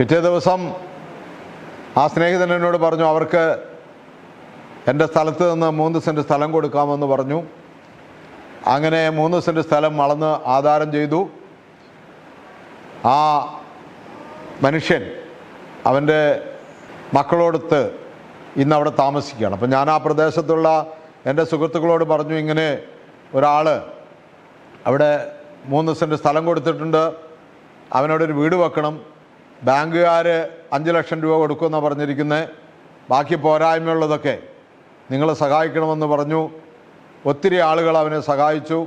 പിറ്റേ ദിവസം ആ സ്നേഹിതൻ എന്നോട് പറഞ്ഞു അവർക്ക് എന്റെ സ്ഥലത്ത് നിന്ന് മൂന്ന് സെന്റ് സ്ഥലം കൊടുക്കാമെന്ന് പറഞ്ഞു. അങ്ങനെ മൂന്ന് സെന്റ് സ്ഥലം വളർന്ന് ആധാരം ചെയ്തു. ആ മനുഷ്യൻ അവന്റെ മക്കളോടൊത്ത് ഇന്ന് അവിടെ താമസിക്കുകയാണ്. അപ്പം ഞാൻ ആ പ്രദേശത്തുള്ള എന്റെ സുഹൃത്തുക്കളോട് പറഞ്ഞു ഇങ്ങനെ ഒരാൾ അവിടെ മൂന്ന് സെന്റ് സ്ഥലം കൊടുത്തിട്ടുണ്ട്. അവനോടൊരു വീട് വെക്കണം. ബാങ്കുകാർ അഞ്ച് ലക്ഷം രൂപ കൊടുക്കുമെന്നാണ് പറഞ്ഞിരിക്കുന്നത് ബാക്കി പോരായ്മയുള്ളതൊക്കെ നിങ്ങളെ സഹായിക്കണമെന്ന് പറഞ്ഞു. ഒത്തിരി ആളുകൾ അവനെ സഹായിച്ചു.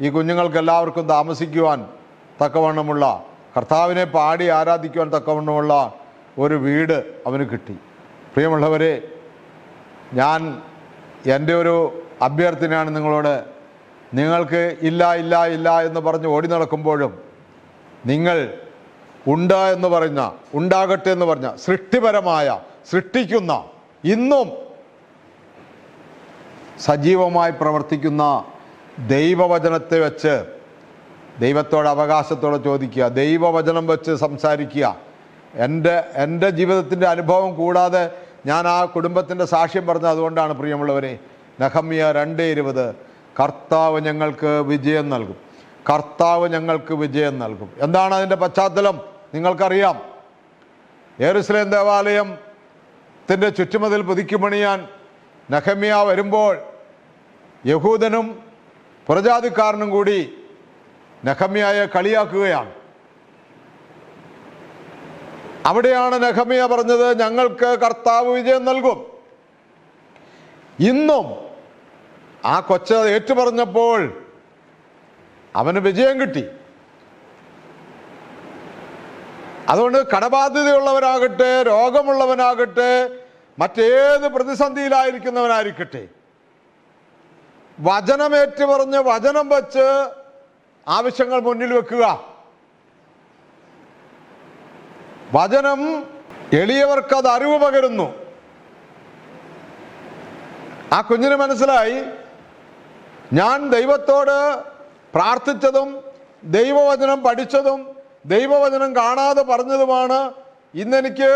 ഈ കുഞ്ഞുങ്ങൾക്കെല്ലാവർക്കും താമസിക്കുവാൻ തക്കവണ്ണമുള്ള കർത്താവിനെ പാടി ആരാധിക്കുവാൻ തക്കവണ്ണമുള്ള ഒരു വീട് അവന് കിട്ടി. പ്രിയമുള്ളവരെ ഞാൻ എന്റെ ഒരു അഭ്യർത്ഥനയാണ് നിങ്ങളോട്. നിങ്ങൾക്ക് ഇല്ല ഇല്ല ഇല്ല എന്ന് പറഞ്ഞ് ഓടി നടക്കുമ്പോഴും നിങ്ങൾ ഉണ്ട് എന്ന് പറഞ്ഞ ഉണ്ടാകട്ടെ എന്ന് പറഞ്ഞ സൃഷ്ടിപരമായ സൃഷ്ടിക്കുന്ന ഇന്നും സജീവമായി പ്രവർത്തിക്കുന്ന ദൈവവചനത്തെ വെച്ച് ദൈവത്തോട് അവകാശത്തോടെ ചോദിക്കുക ദൈവവചനം വെച്ച് സംസാരിക്കുക. എന്റെ എന്റെ ജീവിതത്തിന്റെ അനുഭവം കൂടാതെ ഞാൻ ആ കുടുംബത്തിന്റെ സാക്ഷ്യം പറഞ്ഞത് അതുകൊണ്ടാണ് പ്രിയമുള്ളവരെ. നഹമ്യ രണ്ട് ഇരുപത് കർത്താവ് ഞങ്ങൾക്ക് വിജയം നൽകും. കർത്താവ് ഞങ്ങൾക്ക് വിജയം നൽകും. എന്താണ് അതിന്റെ പശ്ചാത്തലം? നിങ്ങൾക്കറിയാം. ദേവാലയം ദേവാലയത്തിന്റെ ചുറ്റുമതിൽ പുതുക്കിമണിയാൻ നഹമ്യ വരുമ്പോൾ യഹൂദനും പുറജാതിക്കാരനും കൂടി നഹമ്യയെ കളിയാക്കുകയാണ്. അവിടെയാണ് നഹമ്യ പറഞ്ഞത് ഞങ്ങൾക്ക് കർത്താവ് വിജയം നൽകും. ഇന്നും ആ കൊച്ച ഏറ്റുപറഞ്ഞപ്പോൾ അവന് വിജയം കിട്ടി. അതുകൊണ്ട് കടബാധ്യതയുള്ളവരാകട്ടെ രോഗമുള്ളവനാകട്ടെ മറ്റേത് പ്രതിസന്ധിയിലായിരിക്കുന്നവനായിരിക്കട്ടെ. വചനമേറ്റു പറഞ്ഞ് വചനം വച്ച് ആവശ്യങ്ങൾ മുന്നിൽ വെക്കുക. വചനം എളിയവർക്ക് അത് അറിവ് പകരുന്നു. ആ കുഞ്ഞിന് മനസ്സിലായി ഞാൻ ദൈവത്തോട് പ്രാർത്ഥിച്ചതും ദൈവവചനം പഠിച്ചതും ദൈവവചനം കാണാതെ പറഞ്ഞതുമാണ് ഇന്നെനിക്ക്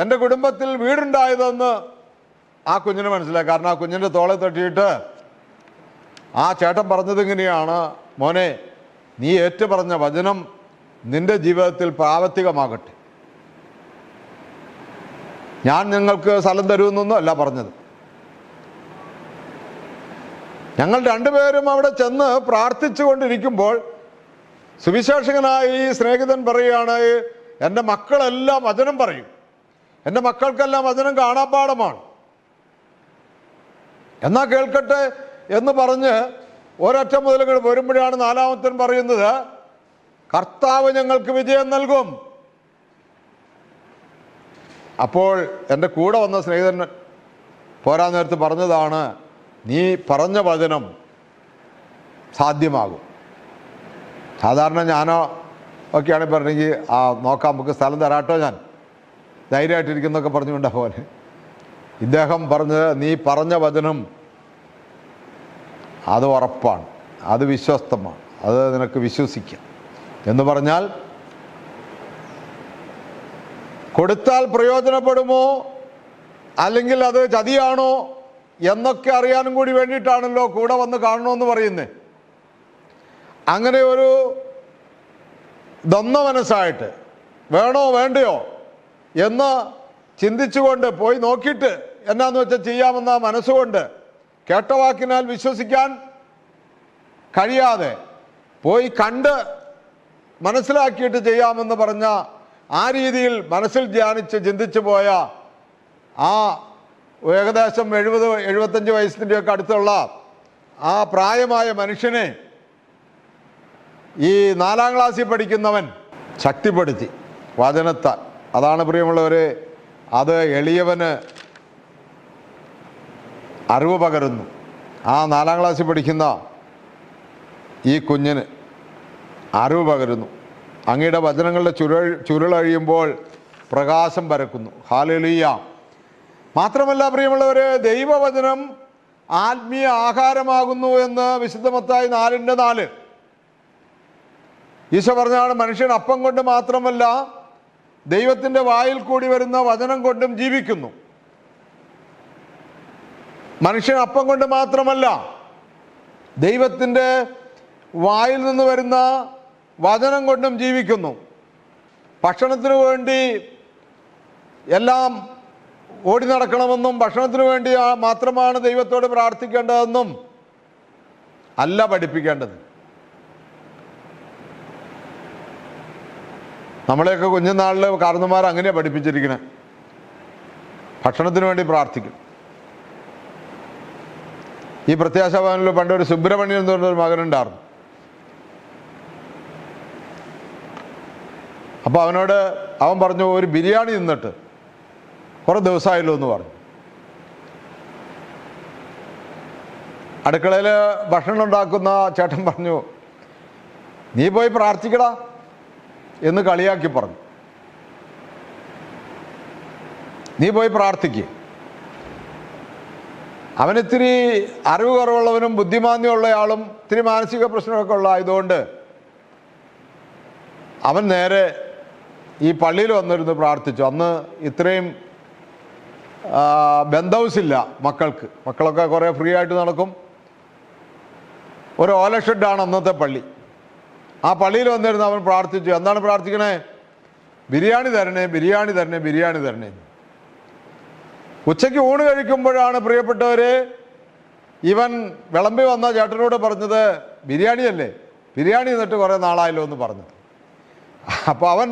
എന്റെ കുടുംബത്തിൽ വീടുണ്ടായതെന്ന് ആ കുഞ്ഞിന് മനസ്സിലായി. കാരണം ആ കുഞ്ഞിന്റെ തോളെ തട്ടിയിട്ട് ആ ചേട്ടൻ പറഞ്ഞത് ഇങ്ങനെയാണ് മോനെ നീ ഏറ്റു പറഞ്ഞ വചനം നിന്റെ ജീവിതത്തിൽ പ്രാവർത്തികമാകട്ടെ. ഞാൻ നിങ്ങൾക്ക് സ്ഥലം തരുമെന്നൊന്നും അല്ല പറഞ്ഞത്. ഞങ്ങൾ രണ്ടുപേരും അവിടെ ചെന്ന് പ്രാർത്ഥിച്ചു കൊണ്ടിരിക്കുമ്പോൾ സുവിശേഷകനായ ഈ സ്നേഹിതൻ പറയുകയാണ് എന്റെ മക്കളെല്ലാം വചനം പറയും. എന്റെ മക്കൾക്കെല്ലാം വചനം കാണാപ്പാടമാണ് എന്നാ കേൾക്കട്ടെ എന്ന് പറഞ്ഞ് ഒരൊറ്റ മുതൽ വരുമ്പോഴാണ് നാലാമത്തൻ പറയുന്നത് കർത്താവ് ഞങ്ങൾക്ക് വിജയം നൽകും. അപ്പോൾ എന്റെ കൂടെ വന്ന സ്നേഹിതൻ പോരാ നേരത്ത് പറഞ്ഞതാണ് നീ പറഞ്ഞ വചനം സാധ്യമാകും. സാധാരണ ഞാനോ ഒക്കെയാണ് പറഞ്ഞെങ്കിൽ ആ നോക്കാം നമുക്ക് സ്ഥലം തരാട്ടോ ഞാൻ. ധൈര്യമായിട്ടിരിക്കുന്നൊക്കെ പറഞ്ഞുകൊണ്ടാ പോലെ ഇദ്ദേഹം പറഞ്ഞത് നീ പറഞ്ഞ വചനം അത് ഉറപ്പാണ്. അത് വിശ്വസ്തമാണ്. അത് നിനക്ക് വിശ്വസിക്കാം. എന്ന് പറഞ്ഞാൽ കൊടുത്താൽ പ്രയോജനപ്പെടുമോ? അല്ലെങ്കിൽ അത് ചതിയാണോ? എന്നൊക്കെ അറിയാനും കൂടി വേണ്ടിയിട്ടാണല്ലോ കൂടെ വന്ന് കാണണമെന്ന് പറയുന്നത് അങ്ങനെ ഒരു ദന്ന മനസ്സായിട്ട് വേണോ വേണ്ടയോ എന്ന് ചിന്തിച്ചുകൊണ്ട് പോയി നോക്കിയിട്ട് എന്നാന്ന് വെച്ചാൽ ചെയ്യാമെന്ന മനസ്സുകൊണ്ട് കേട്ട വാക്കിനാൽ വിശ്വസിക്കാൻ കഴിയാതെ പോയി കണ്ട് മനസ്സിലാക്കിയിട്ട് ചെയ്യാമെന്ന് പറഞ്ഞ ആ രീതിയിൽ മനസ്സിൽ ധ്യാനിച്ച് ചിന്തിച്ചു പോയ ആ ഏകദേശം എഴുപത് എഴുപത്തഞ്ച് വയസ്സിന്റെയൊക്കെ അടുത്തുള്ള ആ പ്രായമായ മനുഷ്യനെ ഈ നാലാം ക്ലാസ്സിൽ പഠിക്കുന്നവൻ ശക്തിപ്പെടുത്തി വചനത്താൽ. അതാണ് പ്രിയമുള്ളവരെ അത് എളിയവന് അറിവ് പകരുന്നു. ആ നാലാം ക്ലാസ്സിൽ പഠിക്കുന്ന ഈ കുഞ്ഞിന് അറിവ് പകരുന്നു. അങ്ങയുടെ വചനങ്ങളുടെ ചുരുൾ ചുരുളഴിയുമ്പോൾ പ്രകാശം പരക്കുന്നു. ഹാലലിയ. മാത്രമല്ല പ്രിയമുള്ളവരെ ദൈവവചനം ആത്മീയ ആഹാരമാകുന്നു എന്ന് വിശുദ്ധമത്തായി നാലിന്റെ നാല്. ഈശോ പറഞ്ഞാണ് മനുഷ്യൻ അപ്പം കൊണ്ട് മാത്രമല്ല ദൈവത്തിന്റെ വായിൽ കൂടി വരുന്ന വചനം കൊണ്ടും ജീവിക്കുന്നു. മനുഷ്യൻ അപ്പം കൊണ്ട് മാത്രമല്ല ദൈവത്തിന്റെ വായിൽ നിന്ന് വരുന്ന വചനം കൊണ്ടും ജീവിക്കുന്നു. ഭക്ഷണത്തിനു വേണ്ടി എല്ലാം ഓടി നടക്കണമെന്നും ഭക്ഷണത്തിനു വേണ്ടി മാത്രമാണ് ദൈവത്തോട് പ്രാർത്ഥിക്കേണ്ടതെന്നും അല്ല പഠിപ്പിക്കേണ്ടത്. നമ്മളെയൊക്കെ കുഞ്ഞുനാളിൽ കാരണന്മാർ അങ്ങനെയാണ് പഠിപ്പിച്ചിരിക്കണേ. ഭക്ഷണത്തിന് വേണ്ടി പ്രാർത്ഥിക്കും. ഈ പ്രത്യാശ പണ്ട് പണ്ടൊരു സുബ്രഹ്മണ്യൻ എന്ന് പറഞ്ഞൊരു മകനുണ്ടായിരുന്നു. അപ്പോൾ അവനോട് അവൻ പറഞ്ഞു ഒരു ബിരിയാണി തിന്നിട്ട് കുറേ ദിവസമായല്ലോ എന്ന് പറഞ്ഞു. അടുക്കളയിൽ ഭക്ഷണം ഉണ്ടാക്കുന്ന ചേട്ടൻ പറഞ്ഞു നീ പോയി പ്രാർത്ഥിക്കടാ. എന്ന് കളിയാക്കി പറഞ്ഞു. നീ പോയി പ്രാർത്ഥിക്കുക അവനിത്തിരി അറിവ് കുറവുള്ളവനും ബുദ്ധിമാന്യമുള്ളയാളും ഇത്തിരി മാനസിക പ്രശ്നമൊക്കെ ഉള്ള ആയതുകൊണ്ട് അവൻ നേരെ ഈ പള്ളിയിൽ വന്നിരുന്ന് പ്രാർത്ഥിച്ചു. അന്ന് ഇത്രയും ബന്ധൗസില്ല മക്കൾക്ക്. മക്കളൊക്കെ കുറേ ഫ്രീ ആയിട്ട് നടക്കും. ഒരു ഓല ഷെഡാണ് അന്നത്തെ പള്ളി. ആ പള്ളിയിൽ വന്നിരുന്ന് അവൻ പ്രാർത്ഥിച്ചു. എന്താണ് പ്രാർത്ഥിക്കണേ? ബിരിയാണി തരണേ ബിരിയാണി തരണേ ബിരിയാണി തരണേ. ഉച്ചയ്ക്ക് ഊണ് കഴിക്കുമ്പോഴാണ് പ്രിയപ്പെട്ടവര് ഇവൻ വിളമ്പി വന്ന ചേട്ടനോട് പറഞ്ഞത് ബിരിയാണി അല്ലേ? ബിരിയാണി എന്നിട്ട് കുറേ നാളായല്ലോ എന്ന് പറഞ്ഞു. അപ്പോൾ അവൻ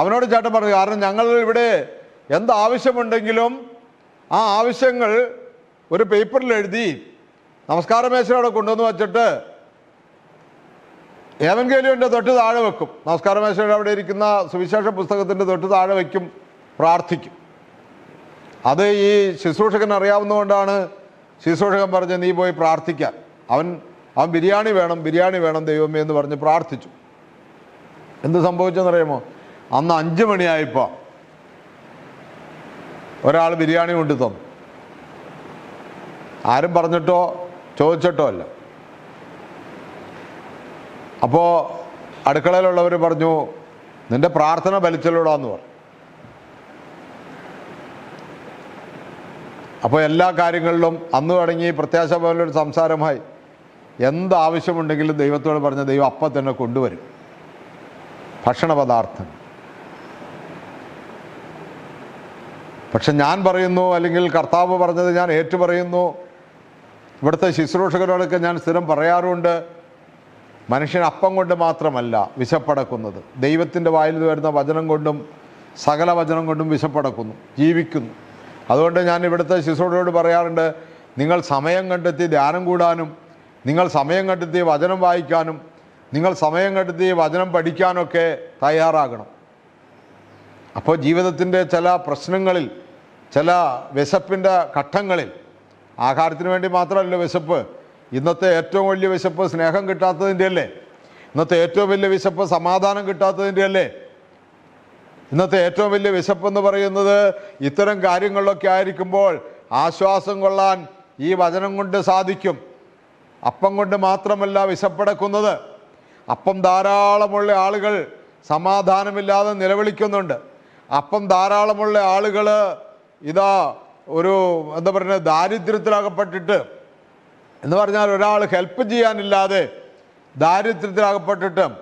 അവനോട് ചേട്ടൻ പറഞ്ഞു കാരണം ഞങ്ങൾ ഇവിടെ എന്താവശ്യമുണ്ടെങ്കിലും ആ ആവശ്യങ്ങൾ ഒരു പേപ്പറിൽ എഴുതി നമസ്കാര കൊണ്ടുവന്ന് വച്ചിട്ട് ഏവൻഗേലിയന്റെ തൊട്ട് താഴെ വെക്കും. നമസ്കാര മേശയുടെ അവിടെ ഇരിക്കുന്ന സുവിശേഷ പുസ്തകത്തിന്റെ തൊട്ട് താഴെ വയ്ക്കും പ്രാർത്ഥിക്കും. അത് ഈ ശുശ്രൂഷകൻ അറിയാവുന്നതുകൊണ്ടാണ് ശുശ്രൂഷകൻ പറഞ്ഞ് നീ പോയി പ്രാർത്ഥിക്കാൻ. അവൻ അവൻ ബിരിയാണി വേണം ബിരിയാണി വേണം ദൈവമേ എന്ന് പറഞ്ഞ് പ്രാർത്ഥിച്ചു. എന്ത് സംഭവിച്ചെന്നറിയാമോ? അന്ന് അഞ്ച് മണിയായപ്പോൾ ഒരാൾ ബിരിയാണി കൊണ്ടു തന്നു ആരും പറഞ്ഞിട്ടോ? ചോദിച്ചിട്ടോ അല്ല. അപ്പോൾ അടുക്കളയിലുള്ളവർ പറഞ്ഞു നിന്റെ പ്രാർത്ഥന ബലിച്ചല്ലോടാന്ന് പറഞ്ഞു. അപ്പോൾ എല്ലാ കാര്യങ്ങളിലും അന്ന് തുടങ്ങി പ്രത്യാശ പോലൊരു സംസാരമായി. എന്താവശ്യമുണ്ടെങ്കിലും ദൈവത്തോട് പറഞ്ഞ ദൈവം അപ്പം തന്നെ കൊണ്ടുവരും. ഭക്ഷണ പദാർത്ഥം. പക്ഷെ ഞാൻ പറയുന്നു അല്ലെങ്കിൽ കർത്താവ് പറഞ്ഞത് ഞാൻ ഏറ്റു പറയുന്നു ഇവിടുത്തെ ശുശ്രൂഷകരോടൊക്കെ ഞാൻ സ്ഥിരം പറയാറുണ്ട്. മനുഷ്യൻ അപ്പം കൊണ്ട് മാത്രമല്ല വിശപ്പടക്കുന്നത്. ദൈവത്തിന്റെ വായിൽ വരുന്ന വചനം കൊണ്ടും സകല വചനം കൊണ്ടും വിശപ്പടക്കുന്നു ജീവിക്കുന്നു. അതുകൊണ്ട് ഞാൻ ഇവിടുത്തെ ശിശുടോട് പറയാറുണ്ട് നിങ്ങൾ സമയം കണ്ടെത്തി ധ്യാനം കൂടാനും നിങ്ങൾ സമയം കണ്ടെത്തി വചനം വായിക്കാനും നിങ്ങൾ സമയം കണ്ടെത്തി വചനം പഠിക്കാനൊക്കെ തയ്യാറാകണം. അപ്പോൾ ജീവിതത്തിന്റെ ചില പ്രശ്നങ്ങളിൽ ചില വിശപ്പിന്റെ ഘട്ടങ്ങളിൽ ആഹാരത്തിന് വേണ്ടി മാത്രമല്ല വിശപ്പ് ഇന്നത്തെ ഏറ്റവും വലിയ വിശപ്പ് സ്നേഹം കിട്ടാത്തതിന്റെ അല്ലേ ഇന്നത്തെ ഏറ്റവും വലിയ വിശപ്പ് സമാധാനം കിട്ടാത്തതിന്റെ അല്ലേ ഇന്നത്തെ ഏറ്റവും വലിയ വിശപ്പെന്ന് പറയുന്നത് ഇത്തരം കാര്യങ്ങളിലൊക്കെ ആയിരിക്കുമ്പോൾ ആശ്വാസം കൊള്ളാൻ ഈ വചനം കൊണ്ട് സാധിക്കും. അപ്പം കൊണ്ട് മാത്രമല്ല വിശപ്പടക്കുന്നത്. അപ്പം ധാരാളമുള്ള ആളുകൾ സമാധാനമില്ലാതെ നിലവിളിക്കുന്നുണ്ട്. അപ്പം ധാരാളമുള്ള ആളുകൾ ഇതാ ഒരു എന്താ പറയുക ദാരിദ്ര്യത്തിലകപ്പെട്ടിട്ട് എന്ന് പറഞ്ഞാൽ ഒരാൾ ഹെൽപ്പ് ചെയ്യാനില്ലാതെ ദാരിദ്ര്യത്തിലകപ്പെട്ടിട്ടും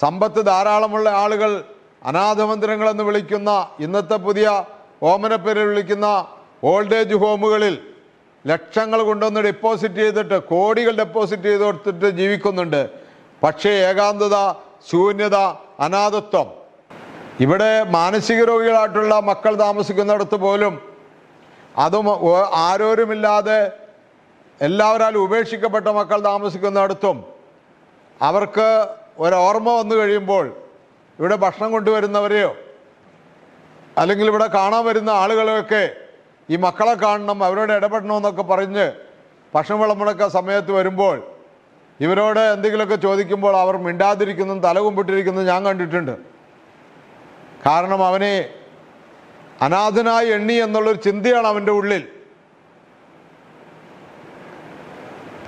സമ്പത്ത് ധാരാളമുള്ള ആളുകൾ അനാഥമന്ദിരങ്ങളെന്ന് വിളിക്കുന്ന ഇന്നത്തെ പുതിയ ഓമനപ്പേരിൽ വിളിക്കുന്ന ഓൾഡ് ഏജ് ഹോമുകളിൽ ലക്ഷങ്ങൾ കൊണ്ടുവന്ന് ഡെപ്പോസിറ്റ് ചെയ്തിട്ട് കോടികൾ ഡെപ്പോസിറ്റ് ചെയ്ത് കൊടുത്തിട്ട് ജീവിക്കുന്നുണ്ട്. പക്ഷേ ഏകാന്തത ശൂന്യത അനാഥത്വം. ഇവിടെ മാനസിക രോഗികളായിട്ടുള്ള മക്കൾ താമസിക്കുന്നിടത്ത് പോലും അതും ആരോരുമില്ലാതെ എല്ലാവരാലും ഉപേക്ഷിക്കപ്പെട്ട മക്കൾ താമസിക്കുന്നിടത്തും അവർക്ക് ഒരോർമ്മ വന്നു കഴിയുമ്പോൾ ഇവിടെ ഭക്ഷണം കൊണ്ടുവരുന്നവരെയോ അല്ലെങ്കിൽ ഇവിടെ കാണാൻ വരുന്ന ആളുകളെയൊക്കെ ഈ മക്കളെ കാണണം അവരോട് ഇടപെടണമെന്നൊക്കെ പറഞ്ഞ് ഭക്ഷണം വിളമ്പണക്ക സമയത്ത് വരുമ്പോൾ ഇവരോട് എന്തെങ്കിലുമൊക്കെ ചോദിക്കുമ്പോൾ അവർ മിണ്ടാതിരിക്കുന്നതും തലകുമ്പിട്ടിരിക്കുന്നതും ഞാൻ കണ്ടിട്ടുണ്ട്. കാരണം അവനെ അനാഥനായി എണ്ണി എന്നുള്ളൊരു ചിന്തയാണ് അവന്റെ ഉള്ളിൽ.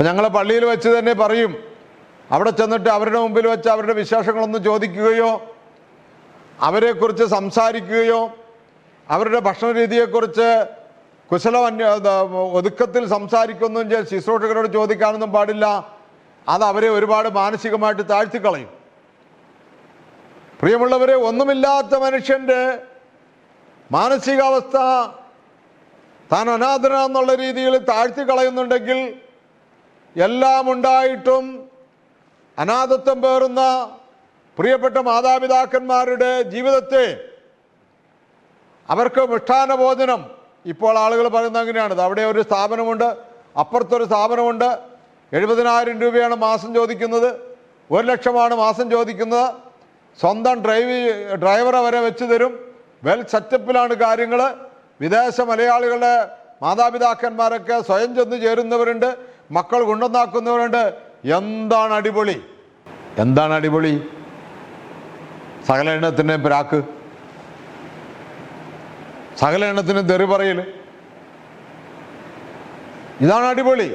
അപ്പം ഞങ്ങൾ പള്ളിയിൽ വെച്ച് തന്നെ പറയും. അവിടെ ചെന്നിട്ട് അവരുടെ മുമ്പിൽ വെച്ച് അവരുടെ വിശേഷങ്ങളൊന്നും ചോദിക്കുകയോ അവരെക്കുറിച്ച് സംസാരിക്കുകയോ അവരുടെ ഭക്ഷണ രീതിയെക്കുറിച്ച് കുശലം ഒതുക്കത്തിൽ സംസാരിക്കൊന്നും ചെയ്ത് ശുശ്രൂഷകരോട് ചോദിക്കാനൊന്നും പാടില്ല. അത് അവരെ ഒരുപാട് മാനസികമായിട്ട് താഴ്ത്തിക്കളയും. പ്രിയമുള്ളവരെ ഒന്നുമില്ലാത്ത മനുഷ്യന്റെ മാനസികാവസ്ഥ താൻ അനാഥനാന്നുള്ള രീതിയിൽ താഴ്ത്തി കളയുന്നുണ്ടെങ്കിൽ എല്ലാം ഉണ്ടായിട്ടും അനാഥത്വം പേറുന്ന പ്രിയപ്പെട്ട മാതാപിതാക്കന്മാരുടെ ജീവിതത്തെ അവർക്ക് മിഷ്ടാന ഭോജനം ഇപ്പോൾ ആളുകൾ പറയുന്നത് അങ്ങനെയാണ്. അവിടെ ഒരു സ്ഥാപനമുണ്ട് അപ്പുറത്തൊരു സ്ഥാപനമുണ്ട്. എഴുപതിനായിരം രൂപയാണ് മാസം ചോദിക്കുന്നത്. ഒരു ലക്ഷമാണ് മാസം ചോദിക്കുന്നത്. സ്വന്തം ഡ്രൈവ് ഡ്രൈവറെ വരെ വെച്ച് തരും. വെൽ സെറ്റപ്പിലാണ് കാര്യങ്ങൾ വിദേശ മലയാളികളുടെ മാതാപിതാക്കന്മാരൊക്കെ സ്വയം ചെന്ന് ചേരുന്നവരുണ്ട്. മക്കൾ കൊണ്ടുവന്നാക്കുന്നവരുണ്ട് എന്താണ് അടിപൊളി? എന്താണ് അടിപൊളി? സകല എണ്ണത്തിന്റെ പ്രാക്ക്. സകല എണ്ണത്തിന് തെറി പറയൽ ഇതാണ് അടിപൊളി.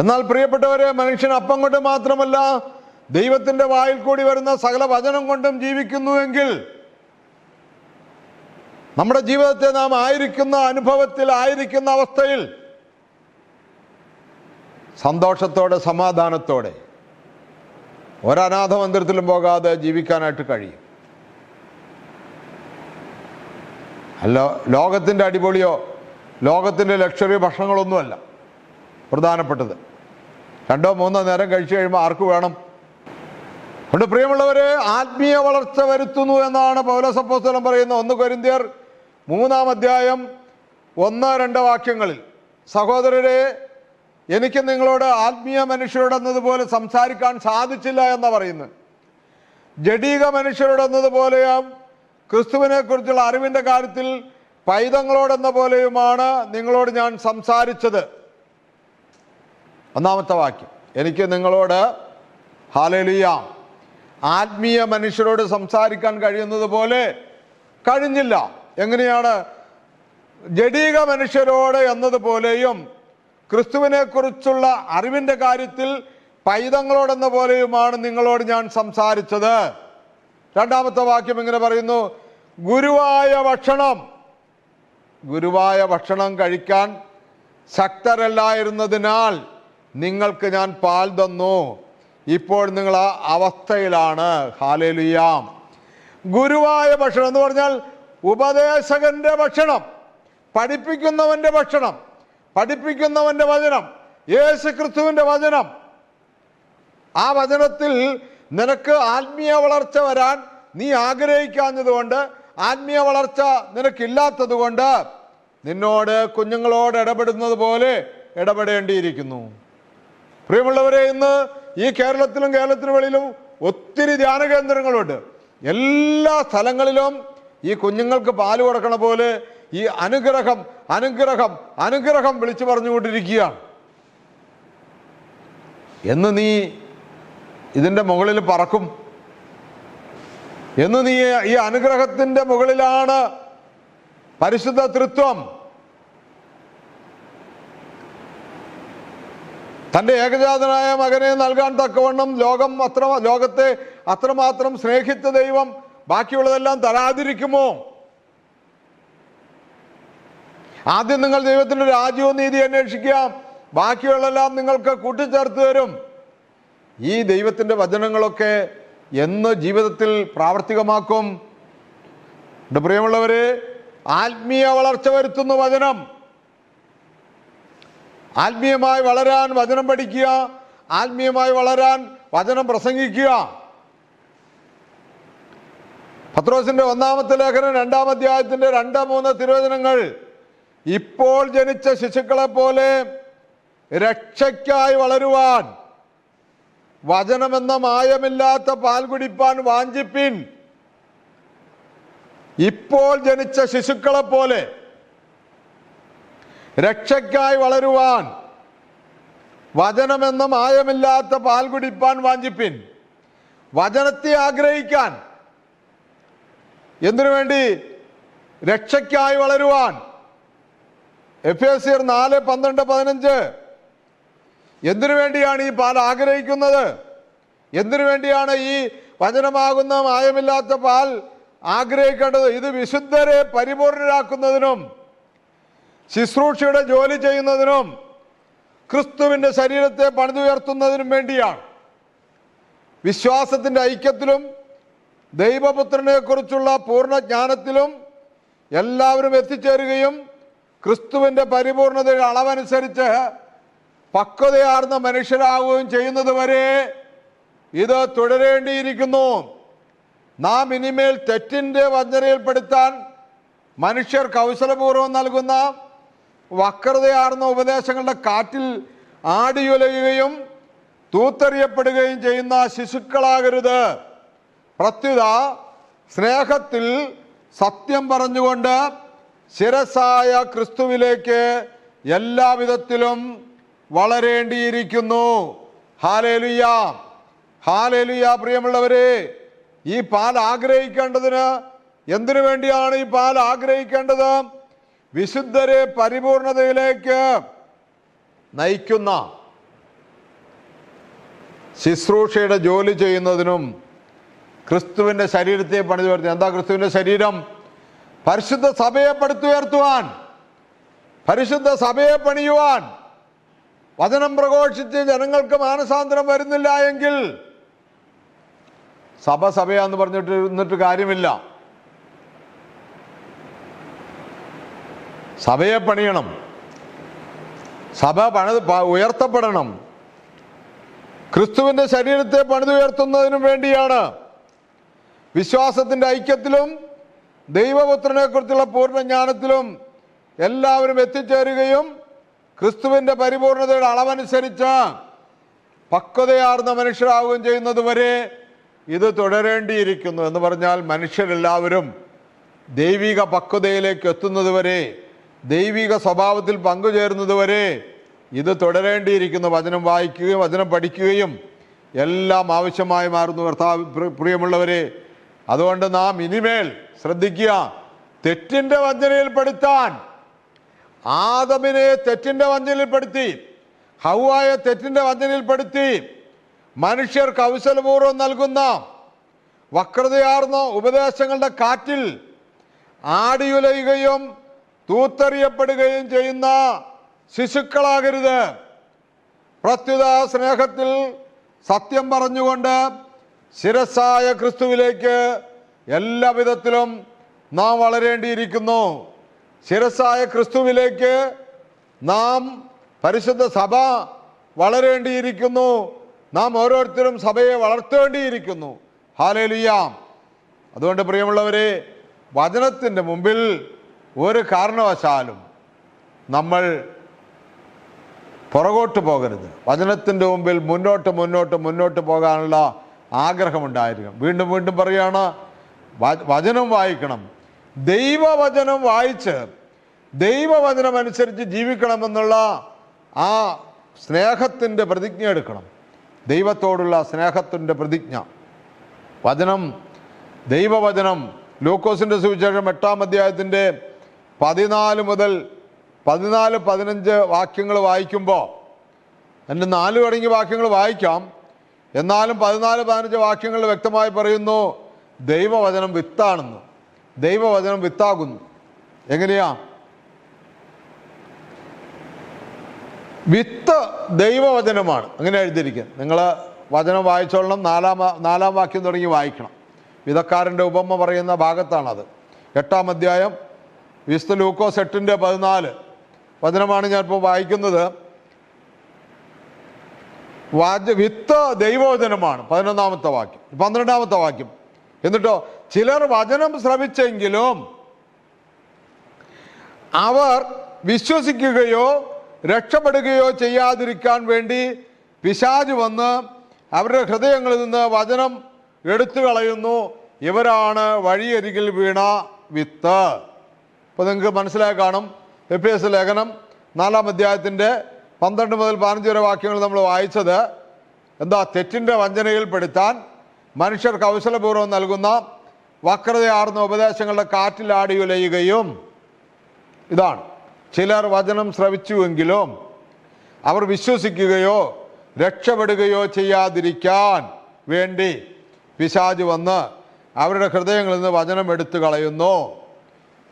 എന്നാൽ പ്രിയപ്പെട്ടവരെ മനുഷ്യൻ അപ്പം കൊണ്ട് മാത്രമല്ല ദൈവത്തിന്റെ വായിൽ കൂടി വരുന്ന സകല വചനം കൊണ്ടും ജീവിക്കുന്നുവെങ്കിൽ നമ്മുടെ ജീവിതത്തെ നാം ആയിരിക്കുന്ന അനുഭവത്തിൽ ആയിരിക്കുന്ന അവസ്ഥയിൽ സന്തോഷത്തോടെ സമാധാനത്തോടെ. ഒരനാഥ മന്ദിരത്തിലും പോകാതെ ജീവിക്കാനായിട്ട് കഴിയും. അല്ല ലോകത്തിന്റെ അടിപൊളിയോ ലോകത്തിന്റെ ലക്ഷറി ഭക്ഷണങ്ങളൊന്നുമല്ല പ്രധാനപ്പെട്ടത്. രണ്ടോ മൂന്നോ നേരം കഴിച്ചു കഴിയുമ്പോൾ ആർക്ക് വേണം? അതുകൊണ്ട് പ്രിയമുള്ളവരെ ആത്മീയ വളർച്ച വരുത്തുന്നു എന്നാണ് പൗലസപ്പോസ്തലം പറയുന്ന ഒന്ന് കൊരിന്ത്യർ മൂന്നാം അധ്യായം ഒന്ന് രണ്ട് വാക്യങ്ങളിൽ. സഹോദരരെ എനിക്ക് നിങ്ങളോട് ആത്മീയ മനുഷ്യരോടെന്നതുപോലെ സംസാരിക്കാൻ സാധിച്ചില്ല എന്ന് പറയുന്നു ജഡീക മനുഷ്യരോടെന്നതുപോലെയും ക്രിസ്തുവിനെ കുറിച്ചുള്ള അറിവിന്റെ കാര്യത്തിൽ പൈതങ്ങളോടെന്ന പോലെയുമാണ് നിങ്ങളോട് ഞാൻ സംസാരിച്ചത്. ഒന്നാമത്തെ വാക്യം. എനിക്ക് നിങ്ങളോട് ഹാലലിയ ആത്മീയ മനുഷ്യരോട് സംസാരിക്കാൻ കഴിയുന്നത് പോലെ കഴിഞ്ഞില്ല. എങ്ങനെയാണ്? ജഡീക മനുഷ്യരോട് എന്നതുപോലെയും ക്രിസ്തുവിനെ കുറിച്ചുള്ള അറിവിന്റെ കാര്യത്തിൽ പൈതങ്ങളോടെന്ന പോലെയുമാണ് നിങ്ങളോട് ഞാൻ സംസാരിച്ചത്. രണ്ടാമത്തെ വാക്യം ഇങ്ങനെ പറയുന്നു ഗുരുവായ ഭക്ഷണം. ഗുരുവായ ഭക്ഷണം കഴിക്കാൻ ശക്തരല്ലായിരുന്നതിനാൽ നിങ്ങൾക്ക് ഞാൻ പാൽ തന്നു. ഇപ്പോൾ നിങ്ങൾ ആ അവസ്ഥയിലാണ്. ഹാലലിയാം. ഗുരുവായ ഭക്ഷണം എന്ന് പറഞ്ഞാൽ ഉപദേശകന്റെ ഭക്ഷണം പഠിപ്പിക്കുന്നവന്റെ ഭക്ഷണം. പഠിപ്പിക്കുന്നവന്റെ വചനം യേശു ക്രിസ്തുവിന്റെ വചനം. ആ വചനത്തിൽ നിനക്ക് ആത്മീയ വളർച്ച വരാൻ നീ ആഗ്രഹിക്കാഞ്ഞതുകൊണ്ട് ആത്മീയ വളർച്ച നിനക്കില്ലാത്തത് കൊണ്ട് നിന്നോട് കുഞ്ഞുങ്ങളോട് ഇടപെടുന്നത് പോലെ ഇടപെടേണ്ടിയിരിക്കുന്നു. പ്രിയമുള്ളവരെ ഇന്ന് ഈ കേരളത്തിലും കേരളത്തിന് വെളിയിലും ഒത്തിരി ധ്യാന കേന്ദ്രങ്ങളുണ്ട്. എല്ലാ സ്ഥലങ്ങളിലും ഈ കുഞ്ഞുങ്ങൾക്ക് പാൽ കൊടുക്കണ പോലെ ഈ അനുഗ്രഹം അനുഗ്രഹം അനുഗ്രഹം വിളിച്ചു പറഞ്ഞുകൊണ്ടിരിക്കുകയാണ്. എന്ന് നീ ഇതിന്റെ മുകളിൽ പറക്കും. എന്ന് നീ ഈ അനുഗ്രഹത്തിന്റെ മുകളിലാണ് പരിശുദ്ധ തൃത്വം തന്റെ ഏകജാതനായ മകനെ നൽകാൻ തക്കവണ്ണം ലോകം അത്ര ലോകത്തെ അത്രമാത്രം സ്നേഹിച്ച ദൈവം ബാക്കിയുള്ളതെല്ലാം തരാതിരിക്കുമോ? ആദ്യം നിങ്ങൾ ദൈവത്തിന്റെ രാജ്യവും നീതി അന്വേഷിക്കുക. ബാക്കിയുള്ളതെല്ലാം നിങ്ങൾക്ക് കൂട്ടിച്ചേർത്ത് തരും. ഈ ദൈവത്തിന്റെ വചനങ്ങളൊക്കെ എന്ന് ജീവിതത്തിൽ പ്രാവർത്തികമാക്കും. എന്റെ പ്രിയമുള്ളവരെ ആത്മീയ വളർച്ച വരുത്തുന്ന വചനം. ആത്മീയമായി വളരാൻ വചനം പഠിക്കുക. ആത്മീയമായി വളരാൻ വചനം പ്രസംഗിക്കുക. പത്രോസിന്റെ ഒന്നാമത്തെ ലേഖനം രണ്ടാം അധ്യായത്തിന്റെ രണ്ട് മൂന്ന് തിരുവചനങ്ങൾ. ഇപ്പോൾ ജനിച്ച ശിശുക്കളെ പോലെ രക്ഷയ്ക്കായി വളരുവാൻ വചനമെന്ന മായമില്ലാത്ത പാൽ കുടിപ്പാൻ വാഞ്ചിപ്പിൻ. ഇപ്പോൾ ജനിച്ച ശിശുക്കളെ പോലെ രക്ഷയ്ക്കായി വളരുവാൻ വചനമെന്ന മായമില്ലാത്ത പാൽ കുടിപ്പാൻ വാഞ്ചിപ്പിൻ. വചനത്തെ ആഗ്രഹിക്കാൻ എന്തിനു വേണ്ടി? രക്ഷയ്ക്കായി വളരുവാൻ. എഫ് എസ് സിർ നാല് പന്ത്രണ്ട് പതിനഞ്ച്. എന്തിനു വേണ്ടിയാണ് ഈ പാൽ ആഗ്രഹിക്കുന്നത്? എന്തിനു വേണ്ടിയാണ് ഈ വചനമാകുന്ന മായമില്ലാത്ത പാൽ ആഗ്രഹിക്കേണ്ടത്? ഇത് വിശുദ്ധരെ പരിപൂർണരാക്കുന്നതിനും ശുശ്രൂഷയുടെ ജോലി ചെയ്യുന്നതിനും ക്രിസ്തുവിന്റെ ശരീരത്തെ പണിതുയർത്തുന്നതിനും വേണ്ടിയാണ്. വിശ്വാസത്തിന്റെ ഐക്യത്തിലും ദൈവപുത്രനെക്കുറിച്ചുള്ള പൂർണ ജ്ഞാനത്തിലും എല്ലാവരും എത്തിച്ചേരുകയും ക്രിസ്തുവിന്റെ പരിപൂർണതയുടെ അളവനുസരിച്ച് പക്വതയാർന്ന മനുഷ്യരാകുകയും ചെയ്യുന്നത് വരെ ഇത് തുടരേണ്ടിയിരിക്കുന്നു. നാം ഇനിമേൽ തെറ്റിന്റെ വഞ്ചനയിൽപ്പെടുത്താൻ മനുഷ്യർ കൗശലപൂർവം നൽകുന്ന വക്രതയാർന്ന ഉപദേശങ്ങളുടെ കാറ്റിൽ ആടിയുലയുകയും തൂത്തെറിയപ്പെടുകയും ചെയ്യുന്ന ശിശുക്കളാകരുത്. പ്രത്യുത സ്നേഹത്തിൽ സത്യം പറഞ്ഞുകൊണ്ട് ശിരസായ ക്രിസ്തുവിലേക്ക് എല്ലാവിധത്തിലും വളരേണ്ടിയിരിക്കുന്നു. ഹാലേലുയ ഹാലേലുയ പ്രിയമുള്ളവരെ ഈ പാൽ ആഗ്രഹിക്കേണ്ടതിന് എന്തിനു വേണ്ടിയാണ് ഈ പാൽ ആഗ്രഹിക്കേണ്ടത്? വിശുദ്ധരെ പരിപൂർണതയിലേക്ക് നയിക്കുന്ന ശുശ്രൂഷയുടെ ജോലി ചെയ്യുന്നതിനും ക്രിസ്തുവിന്റെ ശരീരത്തെ പണിതുയർത്തി എന്താ ക്രിസ്തുവിന്റെ ശരീരം? പരിശുദ്ധ സഭയെ പടുത്തുയർത്തുവാൻ പരിശുദ്ധ സഭയെ പണിയുവാൻ വചനം പ്രഘോഷിച്ച് ജനങ്ങൾക്ക് മാനസാന്തരം വരുന്നില്ല എങ്കിൽ സഭ സഭയാന്ന് പറഞ്ഞിട്ട് ഇന്നിട്ട് കാര്യമില്ല. സഭയെ പണിയണം. സഭ പണിത് ഉയർത്തപ്പെടണം. ക്രിസ്തുവിന്റെ ശരീരത്തെ പണിതുയർത്തുന്നതിനും വേണ്ടിയാണ് വിശ്വാസത്തിന്റെ ഐക്യത്തിലും ദൈവപുത്രനെ കുറിച്ചുള്ള പൂർണജ്ഞാനത്തിലും എല്ലാവരും എത്തിച്ചേരുകയും ക്രിസ്തുവിന്റെ പരിപൂർണതയുടെ അളവനുസരിച്ച് പക്വതയാർന്ന മനുഷ്യരാകുകയും ചെയ്യുന്നതുവരെ ഇത് തുടരേണ്ടിയിരിക്കുന്നു എന്ന് പറഞ്ഞാൽ മനുഷ്യരെല്ലാവരും ദൈവിക പക്വതയിലേക്ക് എത്തുന്നത് വരെ ദൈവിക സ്വഭാവത്തിൽ പങ്കുചേരുന്നതുവരെ ഇത് തുടരേണ്ടിയിരിക്കുന്നു. വചനം വായിക്കുകയും വചനം പഠിക്കുകയും എല്ലാം ആവശ്യമായി മാറുന്നു. കർത്താവ് പ്രിയമുള്ളവരെ അതുകൊണ്ട് നാം ഇനിമേൽ ശ്രദ്ധിക്കുക തെറ്റിന്റെ വഞ്ചനയിൽപ്പെടുത്താൻ. ആദമിനെ തെറ്റിന്റെ വഞ്ചനയിൽപ്പെടുത്തി ഹൗവായ തെറ്റിന്റെ വഞ്ചനയിൽപ്പെടുത്തി മനുഷ്യർ കൗശലപൂർവം നൽകുന്ന വക്രതയാർന്ന ഉപദേശങ്ങളുടെ കാറ്റിൽ ആടിയുലയുകയും തൂത്തെറിയപ്പെടുകയും ചെയ്യുന്ന ശിശുക്കളാകരുത്. പ്രത്യുത സ്നേഹത്തിൽ സത്യം പറഞ്ഞുകൊണ്ട് ശിരസായ ക്രിസ്തുവിലേക്ക് എല്ലാ വിധത്തിലും നാം വളരേണ്ടിയിരിക്കുന്നു. ശിരസായ ക്രിസ്തുവിലേക്ക് നാം പരിശുദ്ധ സഭ വളരേണ്ടിയിരിക്കുന്നു. നാം ഓരോരുത്തരും സഭയെ വളർത്തേണ്ടിയിരിക്കുന്നു. ഹാലേലിയാം അതുകൊണ്ട് പ്രിയമുള്ളവരെ വചനത്തിന്റെ മുമ്പിൽ ഒരു കാരണവശാലും നമ്മൾ പുറകോട്ട് പോകരുത്. വചനത്തിന്റെ മുമ്പിൽ മുന്നോട്ട് മുന്നോട്ട് മുന്നോട്ട് പോകാനുള്ള ആഗ്രഹമുണ്ടായിരിക്കണം. വീണ്ടും വീണ്ടും പറയുകയാണ് വചനം വായിക്കണം. ദൈവവചനം വായിച്ച് ദൈവവചനം അനുസരിച്ച് ജീവിക്കണമെന്നുള്ള ആ സ്നേഹത്തിന്റെ പ്രതിജ്ഞ എടുക്കണം. ദൈവത്തോടുള്ള സ്നേഹത്തിന്റെ പ്രതിജ്ഞ. വചനം ദൈവവചനം ലൂക്കോസിന്റെ സുവിശേഷം എട്ടാം അധ്യായത്തിന്റെ പതിനാല് മുതൽ പതിനാല് പതിനഞ്ച് വാക്യങ്ങൾ വായിക്കുമ്പോൾ എന്റെ നാല് അടങ്ങിയ വാക്യങ്ങൾ വായിക്കാം. എന്നാലും പതിനാല് പതിനഞ്ച് വാക്യങ്ങൾ വ്യക്തമായി പറയുന്നു ദൈവവചനം വിത്താണെന്ന്. ദൈവവചനം വിത്താകുന്നു. എങ്ങനെയാ? വിത്ത് ദൈവവചനമാണ്. അങ്ങനെ എഴുതിയിരിക്കുന്നത് നിങ്ങൾ വചനം വായിച്ചോളണം നാലാം നാലാം വാക്യം തുടങ്ങി വായിക്കണം. വിധക്കാരന്റെ ഉപമ പറയുന്ന ഭാഗത്താണത്. എട്ടാം അധ്യായം വിസ്തു ലൂക്കോസ് എട്ടിന്റെ പതിനാല്. വചനമാണ് ഞാനിപ്പോൾ വായിക്കുന്നത്. വാച വിത്ത് ദൈവവചനമാണ്. പതിനൊന്നാമത്തെ വാക്യം. പന്ത്രണ്ടാമത്തെ വാക്യം. എന്നിട്ടോ ചിലർ വചനം ശ്രവിച്ചെങ്കിലും അവർ വിശ്വസിക്കുകയോ രക്ഷപ്പെടുകയോ ചെയ്യാതിരിക്കാൻ വേണ്ടി പിശാജ് വന്ന് അവരുടെ ഹൃദയങ്ങളിൽ നിന്ന് വചനം എടുത്തു കളയുന്നു. ഇവരാണ് വഴിയരികിൽ വീണ വിത്ത്. ഇപ്പോൾ നിങ്ങൾക്ക് മനസ്സിലായി കാണും. എഫ് എസ് ലേഖനം നാലാം അധ്യായത്തിന്റെ പന്ത്രണ്ട് മുതൽ പതിനഞ്ച് വരെ വാക്യങ്ങൾ നമ്മൾ വായിച്ചത്. എന്താ? തെറ്റിന്റെ വഞ്ചനയിൽപ്പെടുത്താൻ മനുഷ്യർ കൗശലപൂർവം നൽകുന്ന വക്രതയാർന്ന ഉപദേശങ്ങളുടെ കാറ്റിലാടി ഉലയുകയും ഇതാണ്. ചിലർ വചനം ശ്രവിച്ചുവെങ്കിലും അവർ വിശ്വസിക്കുകയോ രക്ഷപ്പെടുകയോ ചെയ്യാതിരിക്കാൻ വേണ്ടി പിശാജ് വന്ന് അവരുടെ ഹൃദയങ്ങളിൽ നിന്ന് വചനം എടുത്തു കളയുന്നു.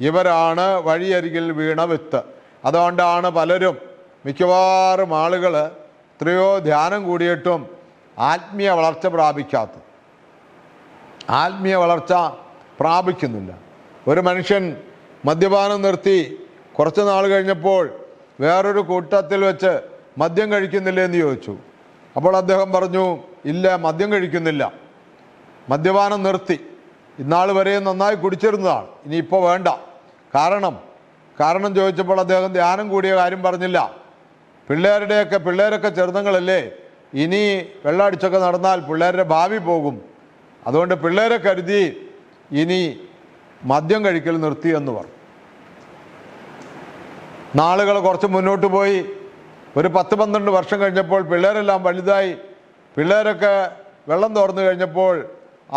ഇവരാണ് വഴിയരികിൽ വീണ വിത്ത്. അതുകൊണ്ടാണ് പലരും മിക്കവാറും ആളുകൾ എത്രയോ ധ്യാനം കൂടിയിട്ടും ആത്മീയ വളർച്ച പ്രാപിക്കാത്ത ആത്മീയ വളർച്ച പ്രാപിക്കുന്നില്ല. ഒരു മനുഷ്യൻ മദ്യപാനം നിർത്തി കുറച്ച് നാൾ കഴിഞ്ഞപ്പോൾ വേറൊരു കൂട്ടത്തിൽ വെച്ച് മദ്യം കഴിക്കുന്നില്ല എന്ന് ചോദിച്ചു. അപ്പോൾ അദ്ദേഹം പറഞ്ഞു ഇല്ല മദ്യം കഴിക്കുന്നില്ല. മദ്യപാനം നിർത്തി. ഇന്നാൾ വരെയും നന്നായി കുടിച്ചിരുന്നതാണ്. ഇനിയിപ്പോൾ വേണ്ട. കാരണം കാരണം ചോദിച്ചപ്പോൾ അദ്ദേഹം ധ്യാനം കൂടിയ കാര്യം പറഞ്ഞില്ല. പിള്ളേരുടെയൊക്കെ പിള്ളേരൊക്കെ ചെറുതങ്ങളല്ലേ? ഇനി വെള്ളമടിച്ചൊക്കെ നടന്നാൽ പിള്ളേരുടെ ഭാവി പോകും. അതുകൊണ്ട് പിള്ളേരെ കരുതി ഇനി മദ്യം കഴിക്കൽ നിർത്തി എന്ന് പറഞ്ഞു. നാളുകൾ കുറച്ച് മുന്നോട്ട് പോയി. ഒരു പത്ത് പന്ത്രണ്ട് വർഷം കഴിഞ്ഞപ്പോൾ പിള്ളേരെല്ലാം വലുതായി. പിള്ളേരൊക്കെ വെള്ളം തുറന്നു കഴിഞ്ഞപ്പോൾ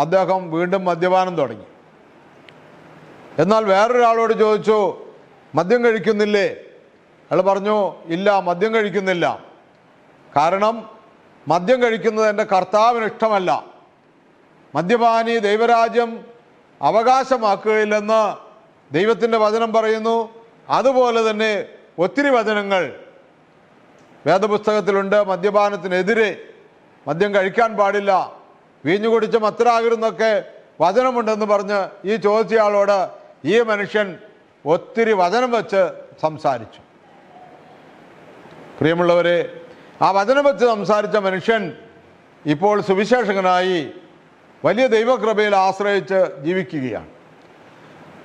അദ്ദേഹം വീണ്ടും മദ്യപാനം തുടങ്ങി. എന്നാൽ വേറൊരാളോട് ചോദിച്ചു മദ്യം കഴിക്കുന്നില്ലേ? അയാൾ പറഞ്ഞു ഇല്ല മദ്യം കഴിക്കുന്നില്ല. കാരണം മദ്യം കഴിക്കുന്നത് എന്റെ കർത്താവിന് ഇഷ്ടമല്ല. മദ്യപാനി ദൈവരാജ്യം അവകാശമാക്കുകയില്ലെന്ന് ദൈവത്തിന്റെ വചനം പറയുന്നു. അതുപോലെ തന്നെ ഒത്തിരി വചനങ്ങൾ വേദപുസ്തകത്തിലുണ്ട്. മദ്യപാനത്തിനെതിരെ മദ്യം കഴിക്കാൻ പാടില്ല. വീഞ്ഞു കുടിച്ച് മത്തരാകരുന്നൊക്കെ വചനമുണ്ടെന്ന് പറഞ്ഞ് ഈ ചോദിച്ചയാളോട് ഈ മനുഷ്യൻ ഒത്തിരി വചനം വെച്ച് സംസാരിച്ചു. പ്രിയമുള്ളവരെ ആ വചനം വെച്ച് സംസാരിച്ച മനുഷ്യൻ ഇപ്പോൾ സുവിശേഷകനായി വലിയ ദൈവകൃപയിൽ ആശ്രയിച്ച് ജീവിക്കുകയാണ്.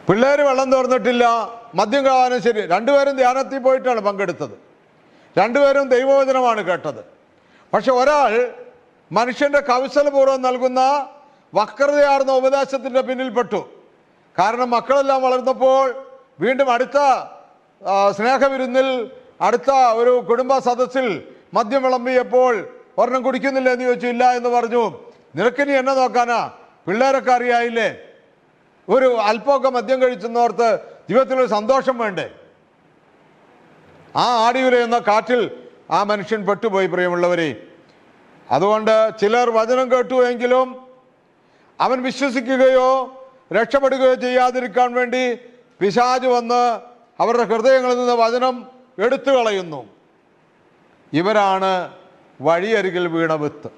പിള്ളേർ വെള്ളം തുറന്നിട്ടില്ല മദ്യം കാണാനും ശരി രണ്ടുപേരും ധ്യാനത്തിൽ പോയിട്ടാണ് പങ്കെടുത്തത്. രണ്ടുപേരും ദൈവവചനമാണ് കേട്ടത്. പക്ഷെ ഒരാൾ മനുഷ്യന്റെ കൗശലപൂർവം നൽകുന്ന വക്രതയാർന്ന ഉപദേശത്തിന്റെ പിന്നിൽപ്പെട്ടു. കാരണം മക്കളെല്ലാം വളർന്നപ്പോൾ വീണ്ടും അടുത്ത സ്നേഹവിരുന്നിൽ അടുത്ത ഒരു കുടുംബ സദസ്സിൽ മദ്യം വിളമ്പിയപ്പോൾ ഒരെണ്ണം കുടിക്കുന്നില്ല എന്ന് ചോദിച്ചു ഇല്ല എന്ന് പറഞ്ഞു. നിനക്കിനി എന്നെ നോക്കാനാ? പിള്ളേരൊക്കെ അറിയായില്ലേ? ഒരു അല്പമൊക്കെ മദ്യം കഴിച്ചെന്നോർത്ത് ജീവിതത്തിലൊരു സന്തോഷം വേണ്ടേ? ആ ആടിയുലയുന്ന കാറ്റിൽ ആ മനുഷ്യൻ പെട്ടുപോയി പ്രിയമുള്ളവരെ. അതുകൊണ്ട് ചിലർ വചനം കേട്ടു എങ്കിലും അവൻ വിശ്വസിക്കുകയോ രക്ഷപ്പെടുകയോ ചെയ്യാതിരിക്കാൻ വേണ്ടി പിശാജ് വന്ന് അവരുടെ ഹൃദയങ്ങളിൽ നിന്ന് വചനം എടുത്തു കളയുന്നു ഇവരാണ് വഴിയരികിൽ വീണ വിത്ത്.